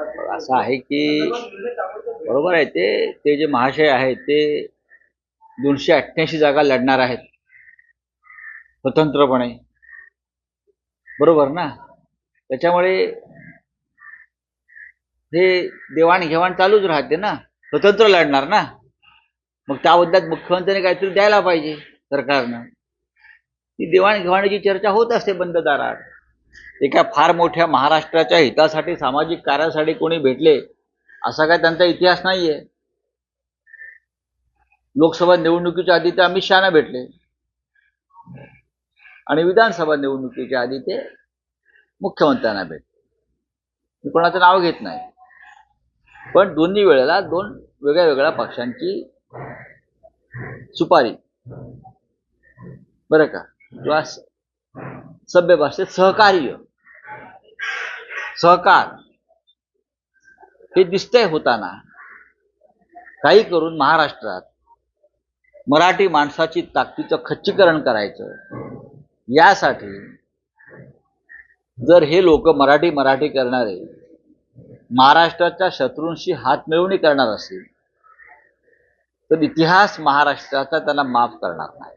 असं आहे की बरोबर आहे ते ते जे महाशय आहेत ते दोनशे अठ्ठ्याऐंशी जागा लढणार आहेत. स्वतंत्रपणे. बरोबर ना? त्याच्यामुळे हे देवाणघेवाण चालूच राहते ना? स्वतंत्र लढणार ना? मग त्याबद्दल मुख्यमंत्र्यांनी काहीतरी द्यायला पाहिजे सरकारनं. ती देवाणघेवाणीची चर्चा होत असते बंद दारात. एका फार मोठ्या महाराष्ट्राच्या हितासाठी सामाजिक कार्यासाठी कोणी भेटले? असा काय त्यांचा इतिहास नाहीये. लोकसभा निवडणुकीच्या आधी ते अमित शहाना भेटले. आणि विधानसभा निवडणुकीच्या आधी ते मुख्यमंत्र्यांना भेटले. मी कोणाचं नाव घेत नाही. पण दोन्ही वेळेला दोन वेगळ्या वेगळ्या पक्षांची सुपारी. बरं का? किंवा सभ्य भाषेत सहकार्य. सहकार. हे दिसतंय होताना. काही करून महाराष्ट्रात मराठी माणसाची ताकदीचं खच्चीकरण करायचं. यासाठी जर हे लोक मराठी मराठी करणारे महाराष्ट्राच्या शत्रूंशी हात मिळवणी करणार असतील तर इतिहास महाराष्ट्राचा त्यांना माफ करणार नाही.